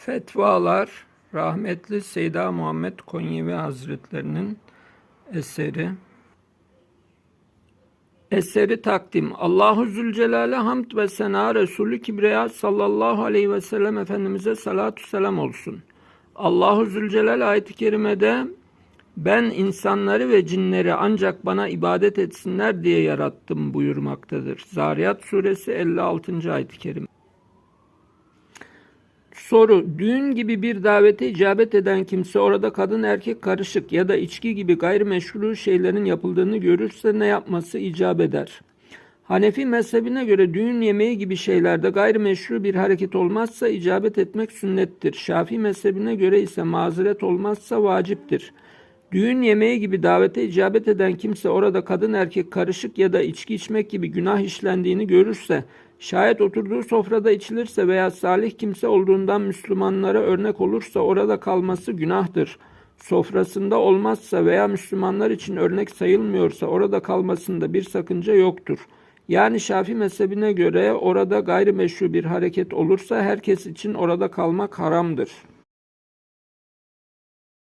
Fetvalar rahmetli Seyda Muhammed Konyevi Hazretlerinin eseri. Eseri takdim. Allahu Zülcelal'e hamd ve sena Resulü Kibriya sallallahu aleyhi ve sellem Efendimiz'e salatu selam olsun. Allahu Zülcelal ayet-i kerimede ben insanları ve cinleri ancak bana ibadet etsinler diye yarattım buyurmaktadır. Zariyat suresi 56. ayet-i kerime. Soru, düğün gibi bir davete icabet eden kimse orada kadın erkek karışık ya da içki gibi gayrimeşru şeylerin yapıldığını görürse ne yapması icap eder? Hanefi mezhebine göre düğün yemeği gibi şeylerde gayrimeşru bir hareket olmazsa icabet etmek sünnettir. Şafii mezhebine göre ise mazeret olmazsa vaciptir. Düğün yemeği gibi davete icabet eden kimse orada kadın erkek karışık ya da içki içmek gibi günah işlendiğini görürse, şayet oturduğu sofrada içilirse veya salih kimse olduğundan Müslümanlara örnek olursa orada kalması günahtır. Sofrasında olmazsa veya Müslümanlar için örnek sayılmıyorsa orada kalmasında bir sakınca yoktur. Yani Şafii mezhebine göre orada gayrimeşru bir hareket olursa herkes için orada kalmak haramdır.